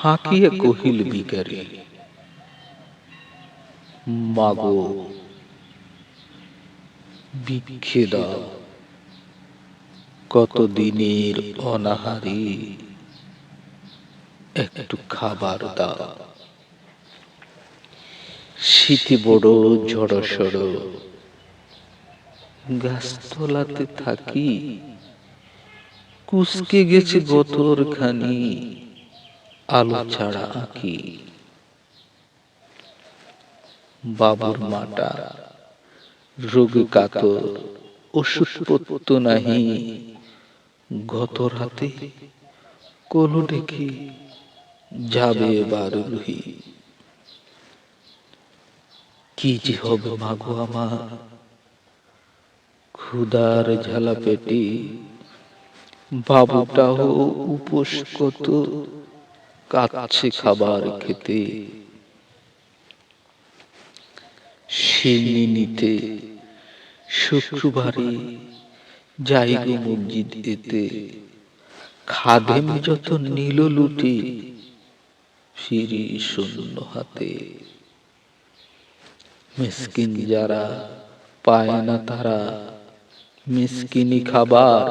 হাঁকিয়ে কহিল বিকারী মাগো ভিক্ষে দাও কত দিনের অনাহারি একটু খাবার দাও। শীতে বড় ঝড় সড় গাছতলাতে থাকি। কুসকে গেছে গতর খানি আলো ছাড়া আঁকি বাবুর মাটা রোগে কাতর ওষুধ পত্ত নাহি গত রাতে কলু ডেকে যাবে এবার রুহি। কি যে হবে মাগো আমার? ক্ষুদার ঝালা পেটে বাবুটাও উপোস কত কাচ্ছে খাবার খেতে। শিলিনিতে শুক্রবারে যাই গো মসজিদ এতে। খাদেম যত নীল লুটি, ফিরি শূন্য হাতে। মিসকিন যারা পায় না তারা, মিসকিনি খাবার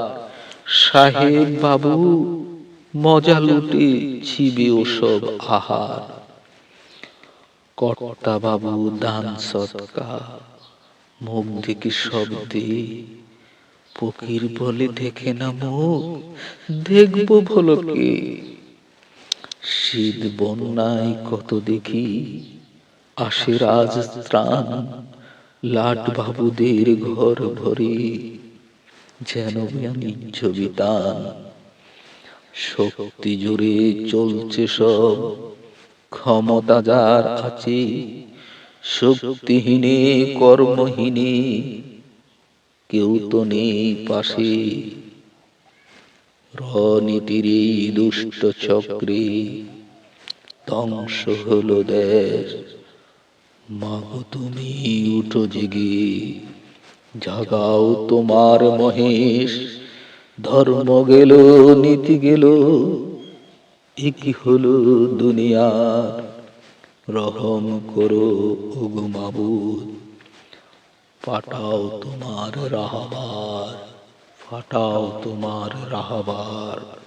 সাহেব বাবু মজা লুটে ছিবে ওসব আহার। কর্তা বাবু দান সৎকা মুখ দেখে সব দে ফকির বলে, দেখে না মুখ, দেখব ভলকে। শীত বন্যায় কত দেখি, আসে রাজ ত্রাণ, লাট বাবুদের ঘর ভরে, যেন বাণিজ্য বিতান শক্তি জুড়ে চলছে সব। ক্ষমতা যার আছে, শক্তিহীনে, কর্মহীনে, কেউ তো নেই পাশে। রনীতির এই দুষ্ট চক্রে ধ্বংস হলো দেশ। মাগো, তুমি উঠো জেগে, জাগাও তোমার মহেশ। ধর্ম গেল, নীতি গেল কি হলো দুনিয়া রহম করো ওগো মাবুদ পাঠাও তোমার রাহাবার, ফাটাও তোমার রাহাবার।